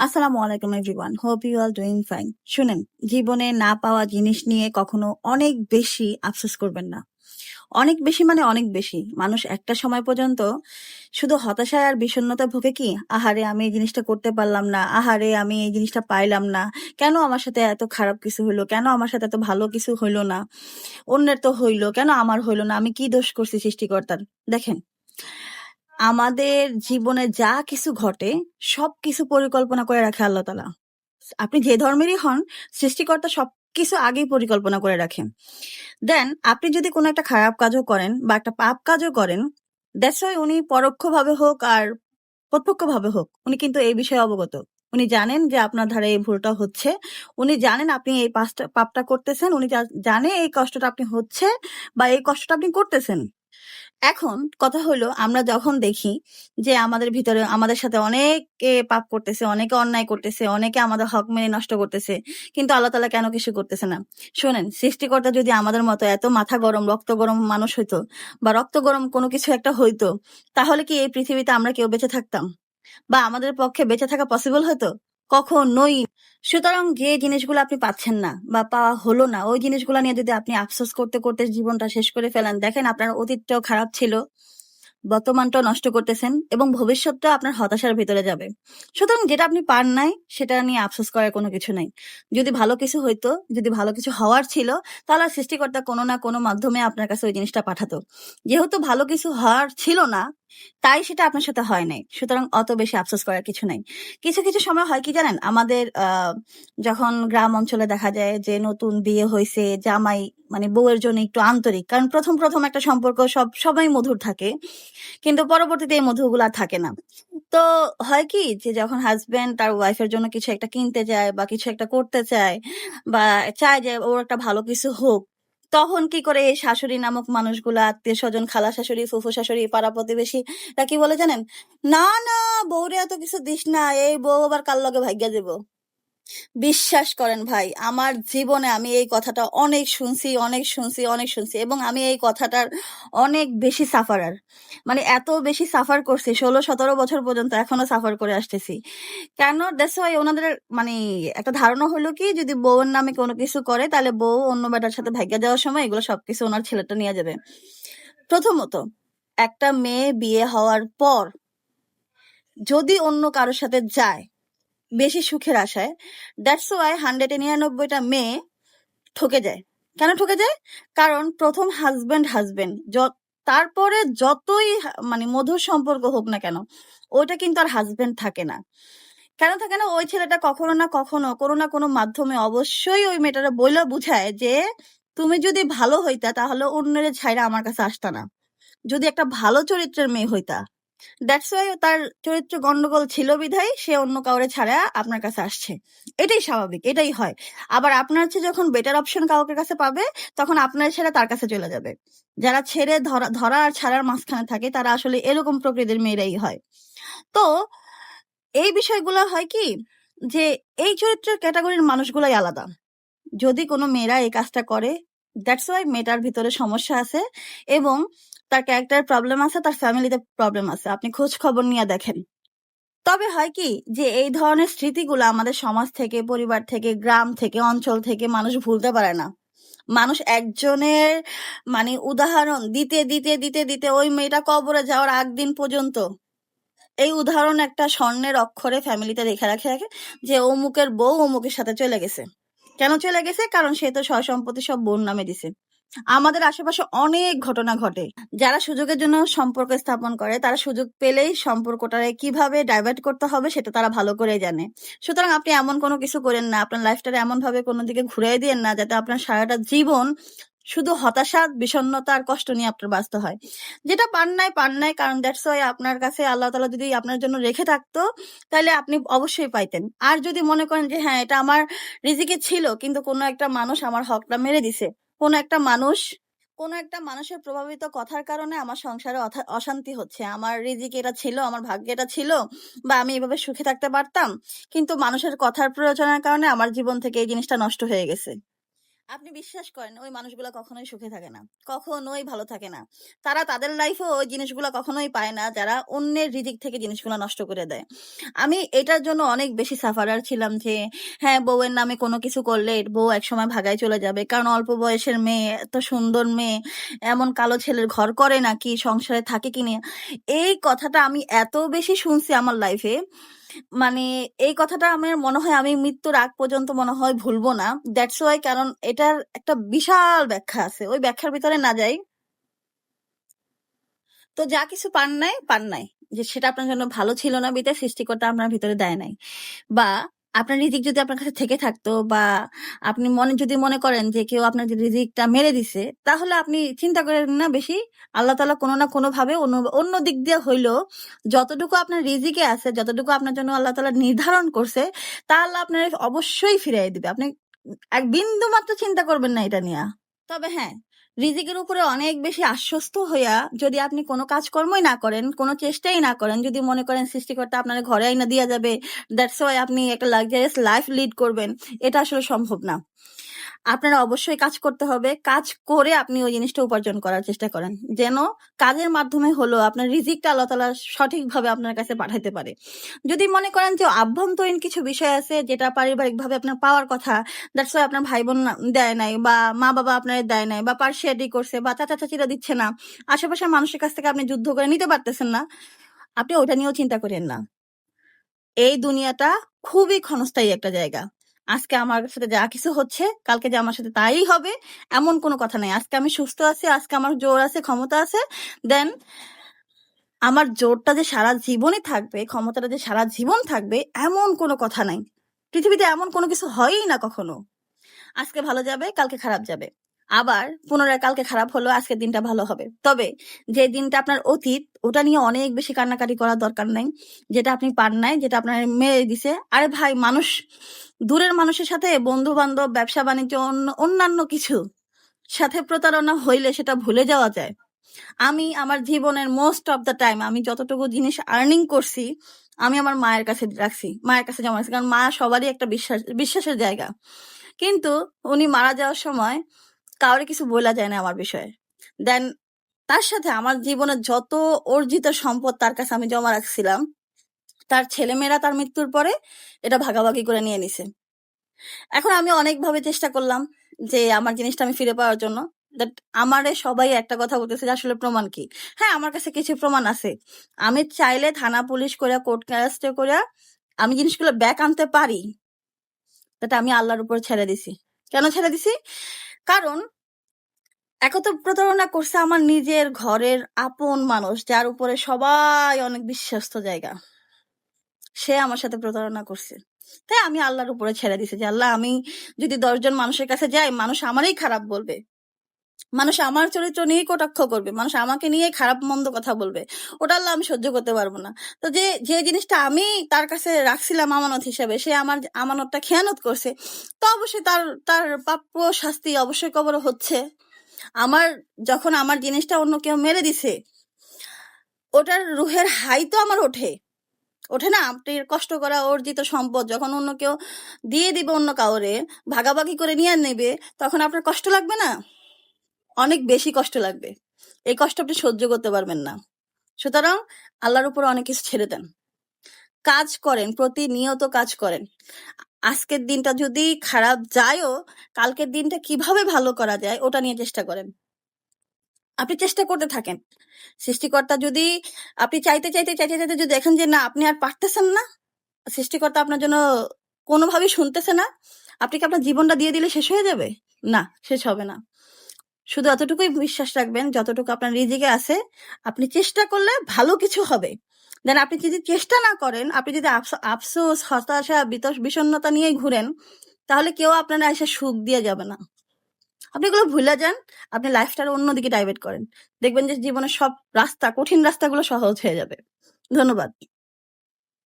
আসসালামু আলাইকুম everyone hope you are doing fine শুনেন, জীবনে না পাওয়া জিনিস নিয়ে কখনো অনেক বেশি আফসোস করবেন না। অনেক বেশি মানে অনেক বেশি। মানুষ একটা সময় পর্যন্ত শুধু হতাশায় আর বিষণ্ণতা ভুগে কি? আহারে, আমি এই জিনিসটা করতে পারলাম না। আহারে, আমি এই জিনিসটা পাইলাম না। কেন আমার সাথে এত খারাপ কিছু হইল? কেন আমার সাথে এত ভালো কিছু হইল না? অন্যের তো হইল। কেন আমার হইল না? আমি কি দোষ করছি সৃষ্টিকর্তার? দেখেন আমাদের জীবনে যা কিছু ঘটে, সব কিছু পরিকল্পনা করে রাখে আল্লাহ তালা। আপনি যে ধর্মেরই হন, সৃষ্টিকর্তা সব কিছু আগেই পরিকল্পনা করে রাখেন। দেন, আপনি যদি কোনো একটা খারাপ কাজও করেন বা একটা পাপ কাজও করেন দ্যাটস ওয়াই উনি পরোক্ষভাবে হোক আর প্রত্যক্ষভাবে হোক, উনি কিন্তু এই বিষয়ে অবগত। উনি জানেন যে আপনার ধারে এই ভুলটা হচ্ছে, উনি জানেন আপনি এই পাপটা পাপটা করতেছেন, উনি জানে এই কষ্টটা আপনি হচ্ছে বা এই কষ্টটা আপনি করতেছেন। এখন কথা হলো, আমরা যখন দেখি যে আমাদের ভিতরে, আমাদের সাথে অনেকে পাপ করতেছে, অনেকে অন্যায় করতেছে, অনেকে আমাদের হক মেনে নষ্ট করতেছে, কিন্তু আল্লাহ তালা কেন কিছু করতেছে না? শোনেন, সৃষ্টিকর্তা যদি আমাদের মতো এত মাথা গরম, রক্ত গরম মানুষ হইতো বা রক্ত গরম কোনো কিছু একটা হইতো, তাহলে কি এই পৃথিবীতে আমরা কেউ বেঁচে থাকতাম? বা আমাদের পক্ষে বেঁচে থাকা পসিবল হতো? কখনোই সুতরাং যে জিনিসগুলো আপনি পাচ্ছেন না বা পাওয়া হলো না, ওই জিনিসগুলো নিয়ে যদি আপনি আফসোস করতে করতে জীবনটা শেষ করে ফেলেন, দেখেন আপনার অতীতটাও খারাপ ছিল, বর্তমানটাও নষ্ট করতেছেন এবং ভবিষ্যৎটা আপনার হতাশার ভিতরে যাবে। সুতরাং যেটা আপনি পান নাই, সেটা নিয়ে আফসোস করার কোনো কিছু নাই। যদি ভালো কিছু হইতো, যদি ভালো কিছু হওয়ার ছিল, তাহলে সৃষ্টিকর্তা কোনো না কোনো মাধ্যমে আপনার কাছে ওই জিনিসটা পাঠাতো। যেহেতু ভালো কিছু হওয়ার ছিল না তাই সেটা আপনার সাথে হয় নাই। সুতরাং অত বেশি আফসোস করার কিছু নাই। কিছু কিছু সময় হয় কি জানেন? আমাদের যখন গ্রাম অঞ্চলে দেখা যায় যে নতুন বিয়ে হয়েছে জামাই মানে বউয়ের জন্য একটু আন্তরিক। কারণ প্রথম প্রথম একটা সম্পর্ক সব, সবাই মধুর থাকে। কিন্তু পরবর্তীতে এই মধুগুলো থাকে না। তো হয় কি যে যখন হাজবেন্ড তার ওয়াইফের জন্য কিছু একটা কিনতে যায় বা কিছু একটা করতে চায় বা চায় যে ওর একটা ভালো কিছু হোক তখন কি করে এই শাশুড়ি নামক মানুষগুলো, আত্মীয় স্বজন, খালা শাশুড়ি, ফুফু শাশুড়ি, পাড়া প্রতিবেশী, তা কি বলে জানেন? না না, বউরে এত কিছু দিস না, এই বউ আবার কার লগে ভাগ্যা দেবো বিশ্বাস করেন ভাই, আমার জীবনে আমি এই কথাটা অনেক শুনছি অনেক শুনছি অনেক শুনছি এবং আমি এই কথাটার অনেক বেশি সাফারার মানে এত বেশি সাফার করছি, ষোলো, সতেরো বছর পর্যন্ত এখনও সাফার করে আসতেছি। কেন? দ্যাটস ওয়াই ওনাদের মানে একটা ধারণা হলো কি, যদি বউয়ের নামে কোনো কিছু করে, তাহলে বউ অন্য বেটার সাথে ভাগ্যা যাওয়ার সময় এগুলো সবকিছু ওনার ছেলেটা নিয়ে যাবে। প্রথমত, একটা মেয়ে বিয়ে হওয়ার পর যদি অন্য কারোর সাথে যায় বেশি সুখের আশায়। দ্যাটস ওয়াই হান্ড্রেডে নিরানব্বইটা মেয়ে ঠকে যায়। কেন ঠকে যায়? কারণ প্রথম হাজবেন্ড হাজবেন্ড তারপরে যতই মানে মধুর সম্পর্ক হোক না কেন, ওইটা কিন্তু আর হাজবেন্ড থাকে না। কেন থাকে না? ওই ছেলেটা কখনো না কখনো কোনো না কোনো মাধ্যমে অবশ্যই ওই মেয়েটারে বইলা বুঝায় যে, তুমি যদি ভালো হইতা তাহলে অন্যের ছাইরা আমার কাছে আসতা না। যদি একটা ভালো চরিত্রের মেয়ে হইতা দ্যাটস ওয়াই তার চরিত্র গন্ডগোল ছিল বিধায় সে অন্য কাউরে ছাড়া আপনার কাছে আসছে। এটাই স্বাভাবিক, এটাই হয়। আবার আপনার হচ্ছে যখন বেটার অপশন কাউকে কাছে পাবে, তখন আপনার ছেড়ে তার কাছে চলে যাবে। যারা ছেড়ে ধরা ধরা আর ছাড়ার মাঝখানে থাকে, তারা আসলে এরকম প্রকৃতির মেয়েরাই হয়। তো এই বিষয়গুলো হয় কি, যে এই চরিত্রের ক্যাটাগরির মানুষগুলাই আলাদা। যদি কোনো মেয়েরা এই কাজটা করে দ্যাটস ওয়াই মেয়েটার ভিতরে সমস্যা আছে এবং তার ক্যারেক্টার প্রবলেম আছে, তার ফ্যামিলিতে প্রবলেম আছে। আপনি খোঁজ খবর নিয়ে দেখেন। তবে হয় কি যে এই ধরনের স্মৃতিগুলো আমাদের সমাজ থেকে, পরিবার থেকে, গ্রাম থেকে, অঞ্চল থেকে মানুষ ভুলতে পারে না। মানুষ একজনের মানে উদাহরণ দিতে দিতে দিতে দিতে ওই মেয়েটা কবরে যাওয়ার আগ দিন পর্যন্ত এই উদাহরণ একটা স্বর্ণের অক্ষরে ফ্যামিলিতে রেখে রাখে রাখে যে অমুকের বউ অমুকের সাথে চলে গেছে। কেন চলে গেছে? কারণ সে তো সম্পত্তি সব বোন নামে দিছে। আমাদের আশেপাশে অনেক ঘটনা ঘটে। যারা সুযোগের জন্য সম্পর্ক স্থাপন করে, তারা সুযোগ পেলেই সম্পর্কটারে কীভাবে ডাইভার্ট করতে হবে সেটা তারা ভালো করে জানে। সুতরাং আপনি এমন কোনো কিছু করেন না। আপনার লাইফটারে এমন ভাবে কোনো দিকে ঘুরে দিয়েন না যাতে আপনার সারাটা জীবন শুধু হতাশা, বিষণ্ণতা আর কষ্ট নিয়ে আপনার বাঁচতে হয়। যেটা পান নাই পান নাই, কারণ দ্যাটস ওয়াই আপনার কাছে আল্লাহ তালা যদি আপনার জন্য রেখে থাকতো, তাহলে আপনি অবশ্যই পাইতেন। আর যদি মনে করেন যে হ্যাঁ এটা আমার রিজিকে ছিল, কিন্তু কোনো একটা মানুষ আমার হকটা মেরে দিছে, কোনো একটা মানুষ, কোনো একটা মানুষের প্রভাবিত কথার কারণে আমার সংসারে অশান্তি হচ্ছে, আমার রিজিক এটা ছিল, আমার ভাগ্য এটা ছিল, বা আমি এভাবে সুখে থাকতে পারতাম, কিন্তু মানুষের কথার প্রয়োজনের কারণে আমার জীবন থেকে এই জিনিসটা নষ্ট হয়ে গেছে। আপনি বিশ্বাস করেন, ওই মানুষগুলো কখনোই সুখে থাকে না, কখনোই ভালো থাকে না। তারা তাদের লাইফেও ওই জিনিসগুলো কখনোই পায় না, যারা অন্যের রিজিক থেকে জিনিসগুলো নষ্ট করে দেয়। আমি এটার জন্য অনেক বেশি সাফারার ছিলাম যে হ্যাঁ বউয়ের নামে কোনো কিছু করলে বউ একসময় ভাগায় চলে যাবে, কারণ অল্প বয়সের মেয়ে, এত সুন্দর মেয়ে, এমন কালো ছেলের ঘর করে নাকি সংসারে থাকে কিনা এই কথাটা আমি এত বেশি শুনছি আমার লাইফে মানে এই কথাটা আমার মনে হয় আমি মৃত্যুর আগ পর্যন্ত মনে হয় ভুলবো না। দ্যাটস ওয়াই কারণ এটার একটা বিশাল ব্যাখ্যা আছে। ওই ব্যাখ্যার ভিতরে না যাই। তো যা কিছু পান নাই পান নাই। যে সেটা আপনার জন্য ভালো ছিল না বিতে, সৃষ্টিকর্তা আপনার ভিতরে দেয় নাই। বা আপনার রিজিক যদি আপনার কাছে থেকে থাকতো বা আপনি মনে, যদি মনে করেন যে কেউ আপনার রিজিকটা মেরে দিছে, তাহলে আপনি চিন্তা করেন না বেশি। আল্লাহ তালা কোনো না কোনো ভাবে অন্য অন্য দিক দিয়ে হইলেও যতটুকু আপনার রিজিকে আছে, যতটুকু আপনার জন্য আল্লাহ তালা নির্ধারণ করছে, তা আল্লাহ আপনার অবশ্যই ফিরিয়ে দিবে। আপনি এক বিন্দু মাত্র চিন্তা করবেন না এটা নিয়ে। তবে হ্যাঁ রিজিকের উপরে অনেক বেশি আশ্বস্ত হইয়া যদি আপনি কোনো কাজকর্মই না করেন, কোনো চেষ্টাই না করেন, যদি মনে করেন সৃষ্টিকর্তা আপনার ঘরে আইনা দিয়া যাবে দ্যাটস ওয়াই আপনি একটা লাক্সারিয়াস লাইফ লিড করবেন, এটা আসলে সম্ভব না। আপনারা অবশ্যই কাজ করতে হবে। কাজ করে আপনি ওই জিনিসটা উপার্জন করার চেষ্টা করেন। যেন কাজের মাধ্যমে হলো আপনার রিজিকটা আল্লাহ তালা সঠিকভাবে আপনার কাছে পাঠাইতে পারে। যদি মনে করেন যে আভ্যন্তরীণ কিছু বিষয় আছে যেটা পারিবারিকভাবে আপনার পাওয়ার কথা দ্যাটস ওয়াই আপনার ভাই বোন দেয় নাই বা মা বাবা আপনার দেয় নাই বা পার্সিয়াটি করছে বা চাচা চাচিরা দিচ্ছে না, আশেপাশের মানুষের কাছ থেকে আপনি যুদ্ধ করে নিতে পারতেছেন না, আপনি ওটা নিয়েও চিন্তা করেন না। এই দুনিয়াটা খুবই ক্ষণস্থায়ী একটা জায়গা। আজকে আমার সাথে যা কিছু হচ্ছে, কালকে যে আমার সাথে তাই হবে, এমন কোনো কথা নাই। আজকে আমি সুস্থ আছি, আজকে আমার জোর আছে, ক্ষমতা আছে। দেন আমার জোরটা যে সারা জীবনে থাকবে, ক্ষমতাটা যে সারা জীবন থাকবে, এমন কোনো কথা নাই। পৃথিবীতে এমন কোনো কিছু হয়ই না কখনো। আজকে ভালো যাবে, কালকে খারাপ যাবে। আবার পুনরায় কালকে খারাপ হলো আজকের দিনটা ভালো হবে। তবে যে দিনটা আপনার অতীত, ওটা নিয়ে অনেক বেশি কান্নাকাটি করার দরকার নাই। যেটা আপনি পান নাই, যেটা আপনার মেরে দিছে। আরে ভাই, মানুষ, দূরের মানুষের সাথে বন্ধু বান্ধব ব্যবসা বাণিজ্য, অন্য, অন্যান্য কিছু সাথে প্রতারণা হইলে সেটা ভুলে যাওয়া যায়। আমি আমার জীবনের মোস্ট অফ দ্য টাইম আমি যতটুকু জিনিস আর্নিং করছি, আমি আমার মায়ের কাছে রাখছি। মায়ের কাছে জমা রাখছি। কারণ মা সবারই একটা বিশ্বাস, বিশ্বাসের জায়গা। কিন্তু উনি মারা যাওয়ার সময় কাউরে কিছু বলা যায় না আমার বিষয়ে। দেন তার সাথে আমার জীবনের যত অর্জিত সম্পদ তার কাছে আমি জমা রাখছিলাম, তার ছেলেমেয়েরা তার মৃত্যুর পরে এটা ভাগাভাগি করে নিয়ে নিছে। এখন আমি অনেকভাবে চেষ্টা করলাম যে আমার জিনিসটা আমি ফিরে পাওয়ার জন্য। দ্যাট আমারে সবাই একটা কথা বলতেছে যে, আসলে প্রমাণ কি? হ্যাঁ আমার কাছে কিছু প্রমাণ আছে। আমি চাইলে থানা পুলিশ করে কোর্ট ক্যারেস্টে করে আমি জিনিসগুলো ব্যাক আনতে পারি। এটা আমি আল্লাহর উপর ছেড়ে দিছি। কেন ছেড়ে দিছি? কারণ একত প্রতারণা করছে আমার নিজের ঘরের আপন মানুষ, যার উপরে সবাই অনেক বিশ্বস্ত জায়গা। সে আমার সাথে প্রতারণা করছে। তাই আমি আল্লাহর উপরে ছেড়ে দিছি যে, আল্লাহ, আমি যদি দশজন মানুষের কাছে যাই, মানুষ আমারই খারাপ বলবে। মানুষ আমার চরিত্র নিয়েই কটাক্ষ করবে, মানুষ আমাকে নিয়ে খারাপ মন্দ কথা বলবে ওটা আমি সহ্য করতে পারব না। তো যে যে জিনিসটা আমি তার কাছে রাখছিলাম আমানত হিসেবে, সে আমার আমানতটা খেয়ানত করছে, তো অবশ্যই তার তার প্রাপ্য শাস্তি অবশ্যই কবর হচ্ছে। আমার, যখন আমার জিনিসটা অন্য কেউ মেরে দিছে, ওটার রুহের হাই তো আমার ওঠে। ওঠে না, আপনি কষ্ট করা অর্জিত সম্পদ, যখন অন্য কেউ দিয়ে দিবে অন্য কাউরে, ভাগাভাগি করে নিয়ে নেবে, তখন আপনার কষ্ট লাগবে না? অনেক বেশি কষ্ট লাগবে। এই কষ্ট আপনি সহ্য করতে পারবেন না। সুতরাং আল্লাহর উপর অনেক কিছু ছেড়ে দেন। কাজ করেন, প্রতিনিয়ত কাজ করেন। আজকের দিনটা যদি খারাপ যায়ও, কালকের দিনটা কীভাবে ভালো করা যায়, ওটা নিয়ে চেষ্টা করেন। আপনি চেষ্টা করতে থাকেন। সৃষ্টিকর্তা যদি, আপনি চাইতে চাইতে চাইতে চাইতে যদি দেখেন যে না, আপনি আর পারতেছেন না, সৃষ্টিকর্তা আপনার জন্য কোনোভাবেই শুনতেছে না, আপনি কি আপনার জীবনটা দিয়ে দিলে শেষ হয়ে যাবে? না, শেষ হবে না। শুধু এতটুকুই বিশ্বাস রাখবেন, যতটুকু আপনার রিজিকে আছে, আপনি চেষ্টা করলে ভালো কিছু হবে। দেন আপনি যদি চেষ্টা না করেন, আপনি যদি আফসোস, হতাশা বিষণ্ণতা নিয়ে ঘুরেন, তাহলে কেউ আপনারা এসে সুখ দিয়ে যাবে না। আপনি এগুলো ভুলে যান, আপনি লাইফটার অন্যদিকে ডাইভার্ট করেন। দেখবেন যে জীবনের সব রাস্তা, কঠিন রাস্তাগুলো সহজ হয়ে যাবে। ধন্যবাদ।